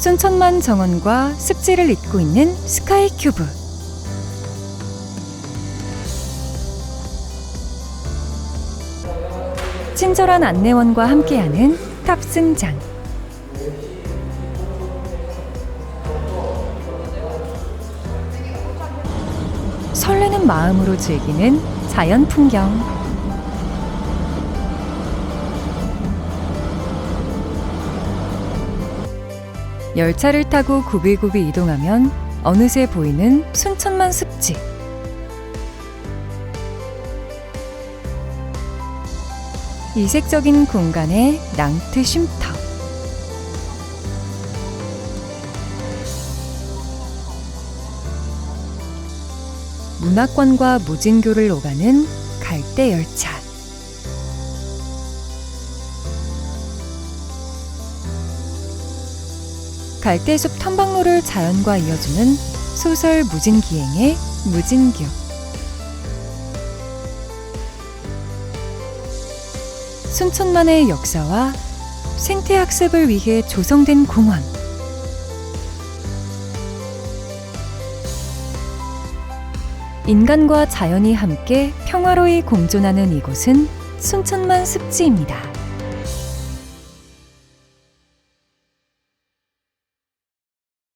순천만 정원과 습지를 잇고 있는 스카이 큐브. 친절한 안내원과 함께하는 탑승장. 설레는 마음으로 즐기는 자연 풍경. 열차를 타고 구비구비 이동하면 어느새 보이는 순천만 습지. 이색적인 공간에 낭트 쉼터. 문화권과 무진교를 오가는 갈대 열차. 갈대숲 탐방로를 자연과 이어주는 소설 무진기행의 무진교. 순천만의 역사와 생태학습을 위해 조성된 공원. 인간과 자연이 함께 평화로이 공존하는 이곳은 순천만 습지입니다.